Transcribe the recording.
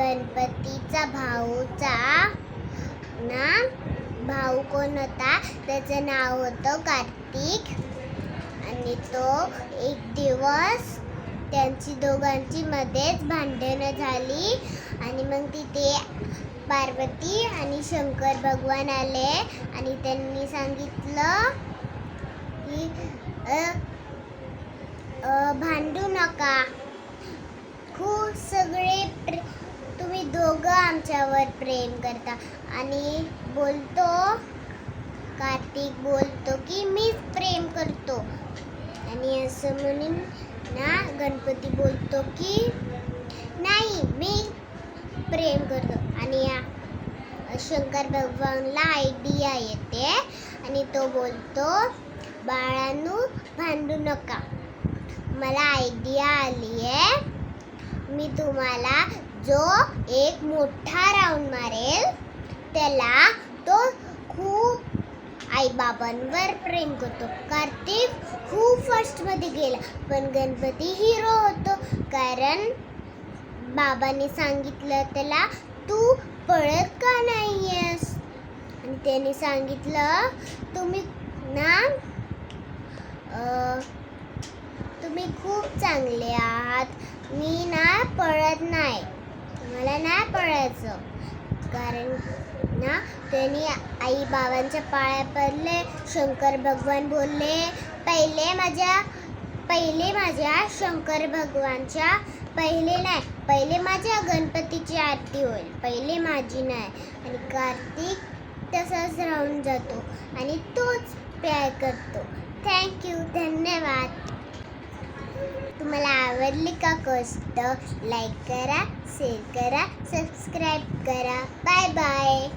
गणपतीचा भाऊचा ना भाऊ कोण होता? त्याचं नाव होतं कार्तिक. आणि तो एक दिवस त्यांची दोघांची मध्येच भांडणं झाली. आणि मग तिथे पार्वती आणि शंकर भगवान आले. आणि त्यांनी सांगितलं की भांडू नका खूप सगळे प्रे तुम्ही दोघं आमच्यावर प्रेम करता. आणि बोलतो कार्तिक बोलतो की मीच प्रेम करतो. आणि असं म्हणून ना गणपती बोलतो की नाही मी प्रेम करतो. आणि या शंकर भगवानला आयडिया येते. आणि तो बोलतो बाळांनो भांडू नका. मला आयडिया आली आहे मी तुम्हाला जो एक मोठा राऊंड मारेल त्याला तो खूप आईबाबांवर प्रेम करतो. कार्तिक खूप फर्स्टमध्ये गेला पण गणपती हिरो होतो. कारण बाबांनी सांगितलं त्याला तू पळत का नाही आहेस आणि त्याने सांगितलं तुम्ही ना तुम्ही खूप चांगले आहात. मी ना पळत नाही. मला नाही पळायचं. कारण ना त्यांनी आई बाबांच्या पाया पडले शंकर भगवान बोलले पहिले माझ्या पहिले माझ्या शंकर भगवानच्या पहिले नाही पहिले माझ्या गणपतीची आरती होईल पहिले माझी नाही. आणि कार्तिक तसाच राहून जातो आणि तोच प्यार करतो. आवडली का गोष्ट लाईक करा शेअर करा सबस्क्राईब करा. Bye bye